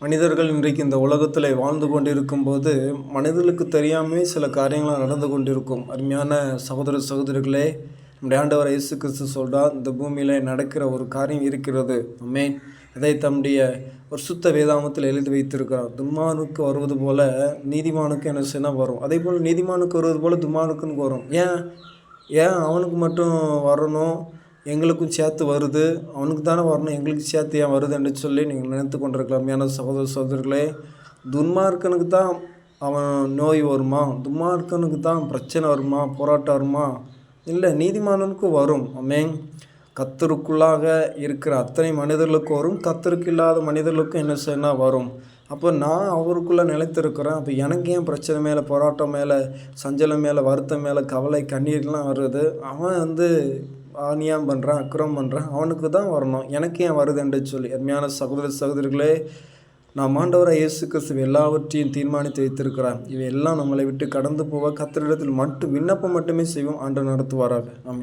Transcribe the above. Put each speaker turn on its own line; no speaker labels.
மனிதர்கள் இன்றைக்கு இந்த உலகத்தில் வாழ்ந்து கொண்டிருக்கும் போது மனிதர்களுக்கு தெரியாமே சில காரியங்கள் நடந்து கொண்டிருக்கும். அருமையான சகோதர சகோதரிகளே நம்முடைய ஆண்டவர் இயேசு கிறிஸ்து சொல்கிறார் இந்த பூமியில் நடக்கிற ஒரு காரியம் இருக்கிறது. அமேன் இதை தம்முடைய ஒரு சுத்த வேதாமத்தில் எழுதி வைத்திருக்கிறார். துன்மானுக்கு வருவது போல நீதிமானுக்கு என்ன செய்யணும்? வரும். அதே போல் நீதிமானுக்கு வருவது போல் துன்மானுக்குன்னு வரும். ஏன்? ஏன் அவனுக்கு மட்டும் வரணும்? எங்களுக்கும் சேர்த்து வருது. அவனுக்கு தானே வரணும். எங்களுக்கு சேர்த்து ஏன் வருது என்று சொல்லி நீங்கள் நினைத்து கொண்டிருக்கலாம். ஏன்னா சகோதர சகோதரர்களே துன்மார்க்கனுக்கு தான் அவன் நோய் வருமா? துன்மார்க்கனுக்கு தான் பிரச்சனை வருமா? போராட்டம் வருமா? இல்லை நீதிமானனுக்கும் வரும். அமேன் கத்தருக்குள்ளாக இருக்கிற அத்தனை மனிதர்களுக்கும் வரும். கத்தருக்கு இல்லாத மனிதர்களுக்கும் என்ன சொன்னால் வரும். அப்போ நான் அவருக்குள்ளே நிலைத்திருக்கிறேன். அப்போ எனக்கு ஏன் பிரச்சனை மேலே போராட்டம் மேலே சஞ்சலம் மேலே வருத்தம் மேலே கவலை கண்ணீர்லாம் வருது? அவன் வந்து ஆனியாம் பண்ணுறான் அக்ரம் பண்ணுறான் அவனுக்கு தான் வரணும். எனக்கு ஏன் வருது என்று சொல்லி. அருமையான சகோதர சகோதரிகளே நாம் ஆண்டவரை இயேசு கிறிஸ்துவ எல்லாவற்றையும் தீர்மானித்து வைத்திருக்கிறார். இவை எல்லாம் நம்மளை விட்டு கடந்து போக கத்திரிடத்தில் மட்டும் விண்ணப்பம் மட்டுமே செய்வோம். ஆண்டு நடத்துவாராக. ஆமாம்